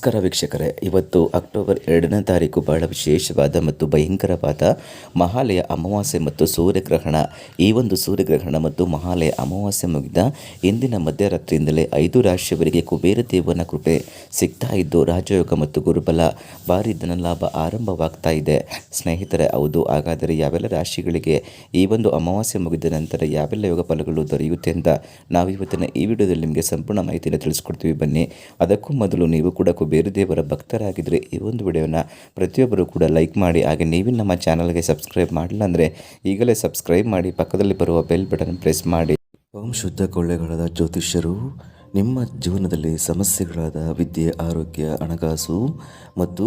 ನಮಸ್ಕಾರ ವೀಕ್ಷಕರೇ. ಇವತ್ತು ಅಕ್ಟೋಬರ್ ಎರಡನೇ ತಾರೀಕು ಬಹಳ ವಿಶೇಷವಾದ ಮತ್ತು ಭಯಂಕರವಾದ ಮಹಾಲಯ ಅಮಾವಾಸ್ಯೆ ಮತ್ತು ಸೂರ್ಯಗ್ರಹಣ. ಈ ಒಂದು ಸೂರ್ಯಗ್ರಹಣ ಮತ್ತು ಮಹಾಲಯ ಅಮಾವಾಸ್ಯೆ ಮುಗಿದ ಇಂದಿನ ಮಧ್ಯರಾತ್ರಿಯಿಂದಲೇ ಐದು ರಾಶಿಯವರಿಗೆ ಕುಬೇರ ದೇವನ ಕೃಪೆ ಸಿಗ್ತಾ ಇದ್ದು, ರಾಜಯೋಗ ಮತ್ತು ಗುರುಬಲ ಭಾರಿ ಧನಲಾಭ ಆರಂಭವಾಗ್ತಾ ಇದೆ. ಸ್ನೇಹಿತರೆ, ಹೌದು, ಹಾಗಾದರೆ ಯಾವೆಲ್ಲ ರಾಶಿಗಳಿಗೆ ಈ ಒಂದು ಅಮಾವಾಸ್ಯೆ ಮುಗಿದ ನಂತರ ಯಾವೆಲ್ಲ ಯೋಗ ಫಲಗಳು ದೊರೆಯುತ್ತೆ ಅಂತ ನಾವು ಇವತ್ತಿನ ಈ ವಿಡಿಯೋದಲ್ಲಿ ನಿಮಗೆ ಸಂಪೂರ್ಣ ಮಾಹಿತಿಯನ್ನು ತಿಳಿಸ್ಕೊಡ್ತೀವಿ. ಬನ್ನಿ, ಅದಕ್ಕೂ ಮೊದಲು ನೀವು ಕೂಡ ಕುಬೇರ ದೇವರ ಭಕ್ತರಾಗಿದ್ದರೆ ಈ ಒಂದು ವಿಡಿಯೋನ ಪ್ರತಿಯೊಬ್ಬರು ಕೂಡ ಲೈಕ್ ಮಾಡಿ, ಹಾಗೆ ನೀವು ನಮ್ಮ ಚಾನಲ್ಗೆ ಸಬ್ಸ್ಕ್ರೈಬ್ ಮಾಡಿಲ್ಲ ಅಂದರೆ ಈಗಲೇ ಸಬ್ಸ್ಕ್ರೈಬ್ ಮಾಡಿ, ಪಕ್ಕದಲ್ಲಿ ಬರುವ ಬೆಲ್ ಬಟನ್ ಪ್ರೆಸ್ ಮಾಡಿ. ಓಂ ಶುದ್ಧ ಕೊಳ್ಳೆಗಳಾದ ಜ್ಯೋತಿಷ್ಯರು, ನಿಮ್ಮ ಜೀವನದಲ್ಲಿ ಸಮಸ್ಯೆಗಳಾದ ವಿದ್ಯೆ, ಆರೋಗ್ಯ, ಹಣಕಾಸು ಮತ್ತು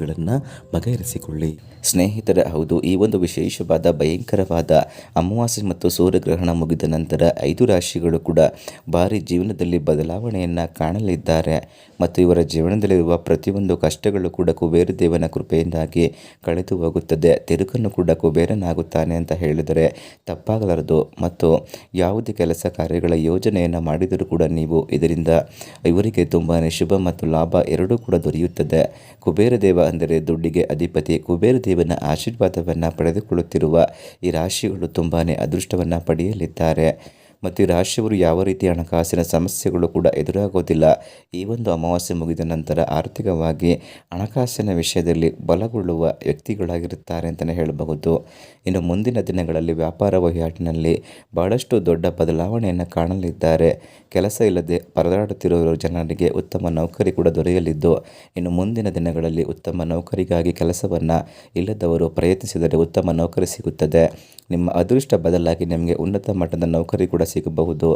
ಸಮಸ್ಯೆಗಳನ್ನು ಬಗೆಹರಿಸಿಕೊಳ್ಳಿ. ಸ್ನೇಹಿತರ, ಹೌದು, ಈ ಒಂದು ವಿಶೇಷವಾದ, ಭಯಂಕರವಾದ ಅಮಾವಾಸ್ಯೆ ಮತ್ತು ಸೂರ್ಯಗ್ರಹಣ ಮುಗಿದ ನಂತರ ಐದು ರಾಶಿಗಳು ಕೂಡ ಭಾರಿ ಜೀವನದಲ್ಲಿ ಬದಲಾವಣೆಯನ್ನು ಕಾಣಲಿದ್ದಾರೆ. ಮತ್ತು ಇವರ ಜೀವನದಲ್ಲಿರುವ ಪ್ರತಿಯೊಂದು ಕಷ್ಟಗಳು ಕೂಡ ಕುಬೇರ ದೇವನ ಕೃಪೆಯಿಂದಾಗಿ ಕಳೆದು ಹೋಗುತ್ತದೆ. ತಿರುಕನ್ನು ಕೂಡ ಕುಬೇರನಾಗುತ್ತಾನೆ ಅಂತ ಹೇಳಿದರೆ ತಪ್ಪಾಗಲಾರದು. ಮತ್ತು ಯಾವುದೇ ಕೆಲಸ ಕಾರ್ಯಗಳ ಯೋಜನೆಯನ್ನು ಮಾಡಿದರೂ ಕೂಡ ನೀವು ಇದರಿಂದ ಇವರಿಗೆ ತುಂಬಾ ಶುಭ ಮತ್ತು ಲಾಭ ಎರಡೂ ಕೂಡ ದೊರೆಯುತ್ತದೆ. ಕುಬೇರ ದೇವ ಅಂದರೆ ದುಡ್ಡಿಗೆ ಅಧಿಪತಿ ಕುಬೇರ ದೇವನ ಆಶೀರ್ವಾದವನ್ನು ಪಡೆದುಕೊಳ್ಳುತ್ತಿರುವ ಈ ರಾಶಿಗಳು ತುಂಬಾ ಅದೃಷ್ಟವನ್ನು ಪಡೆಯಲಿದ್ದಾರೆ. ಮತ್ತು ರಾಶಿಯವರು ಯಾವ ರೀತಿಯ ಹಣಕಾಸಿನ ಸಮಸ್ಯೆಗಳು ಕೂಡ ಎದುರಾಗೋದಿಲ್ಲ. ಈ ಒಂದು ಅಮಾವಾಸ್ಯೆ ಮುಗಿದ ನಂತರ ಆರ್ಥಿಕವಾಗಿ ಹಣಕಾಸಿನ ವಿಷಯದಲ್ಲಿ ಬಲಗೊಳ್ಳುವ ವ್ಯಕ್ತಿಗಳಾಗಿರುತ್ತಾರೆ ಅಂತಲೇ ಹೇಳಬಹುದು. ಇನ್ನು ಮುಂದಿನ ದಿನಗಳಲ್ಲಿ ವ್ಯಾಪಾರ ವಹಿವಾಟಿನಲ್ಲಿ ಬಹಳಷ್ಟು ದೊಡ್ಡ ಬದಲಾವಣೆಯನ್ನು ಕಾಣಲಿದ್ದಾರೆ. ಕೆಲಸ ಇಲ್ಲದೆ ಪರದಾಡುತ್ತಿರುವ ಜನರಿಗೆ ಉತ್ತಮ ನೌಕರಿ ಕೂಡ ದೊರೆಯಲಿದ್ದು, ಇನ್ನು ಮುಂದಿನ ದಿನಗಳಲ್ಲಿ ಉತ್ತಮ ನೌಕರಿಗಾಗಿ ಕೆಲಸವನ್ನು ಇಲ್ಲದವರು ಪ್ರಯತ್ನಿಸಿದರೆ ಉತ್ತಮ ನೌಕರಿ ಸಿಗುತ್ತದೆ. ನಿಮ್ಮ ಅದೃಷ್ಟ ಬದಲಾಗಿ ನಿಮಗೆ ಉನ್ನತ ಮಟ್ಟದ ನೌಕರಿ ಕೂಡ ಸಿಗಬಹುದು.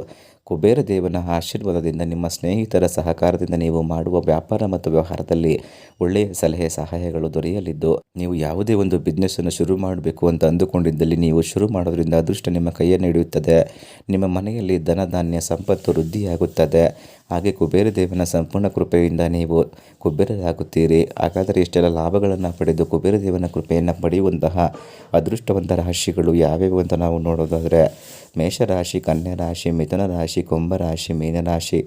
ಕುಬೇರ ದೇವನ ಆಶೀರ್ವಾದದಿಂದ ನಿಮ್ಮ ಸ್ನೇಹಿತರ ಸಹಕಾರದಿಂದ ನೀವು ಮಾಡುವ ವ್ಯಾಪಾರ ಮತ್ತು ವ್ಯವಹಾರದಲ್ಲಿ ಒಳ್ಳೆಯ ಸಲಹೆ ಸಹಾಯಗಳು ದೊರೆಯಲಿದ್ದು, ನೀವು ಯಾವುದೇ ಒಂದು ಬಿಸ್ನೆಸ್ಸನ್ನು ಶುರು ಮಾಡಬೇಕು ಅಂತ ಅಂದುಕೊಂಡಿದ್ದಲ್ಲಿ ನೀವು ಶುರು ಮಾಡೋದ್ರಿಂದ ಅದೃಷ್ಟ ನಿಮ್ಮ ಕೈಯನ್ನು ಹಿಡಿಯುತ್ತದೆ ನಿಮ್ಮ ಮನೆಯಲ್ಲಿ ಧನಧಾನ್ಯ, ಸಂಪತ್ತು ವೃದ್ಧಿಯಾಗುತ್ತದೆ. ಹಾಗೆ ಕುಬೇರ ದೇವನ ಸಂಪೂರ್ಣ ಕೃಪೆಯಿಂದ ನೀವು ಕುಬೇರರಾಗುತ್ತೀರಿ. ಹಾಗಾದರೆ ಇಷ್ಟೆಲ್ಲ ಲಾಭಗಳನ್ನು ಪಡೆದು ಕುಬೇರ ದೇವನ ಕೃಪೆಯನ್ನು ಪಡೆಯುವಂತಹ ಅದೃಷ್ಟವಂತ ರಾಶಿಗಳು ಯಾವ್ಯಾವು ಅಂತ ನಾವು ನೋಡೋದಾದರೆ, ಮೇಷರಾಶಿ ಕನ್ಯಾ ರಾಶಿ ಮಿಥುನ ರಾಶಿ ಕುಂಭ ರಾಶಿ ಮೀನರಾಶಿ,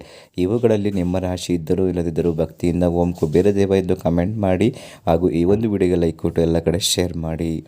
ಇವುಗಳಲ್ಲಿ ನಿಮ್ಮ ರಾಶಿ ಇದ್ದರೂ ಇಲ್ಲದಿದ್ದರೂ ಭಕ್ತಿಯಿಂದ ಓಂ ಕುಬೇರ ದೇವ ಎಂದು ಕಮೆಂಟ್ ಮಾಡಿ ಹಾಗೂ ಈ ಒಂದು ವಿಡಿಯೋಗೆ ಲೈಕ್ ಕೊಟ್ಟು ಎಲ್ಲ ಕಡೆ ಶೇರ್ ಮಾಡಿ.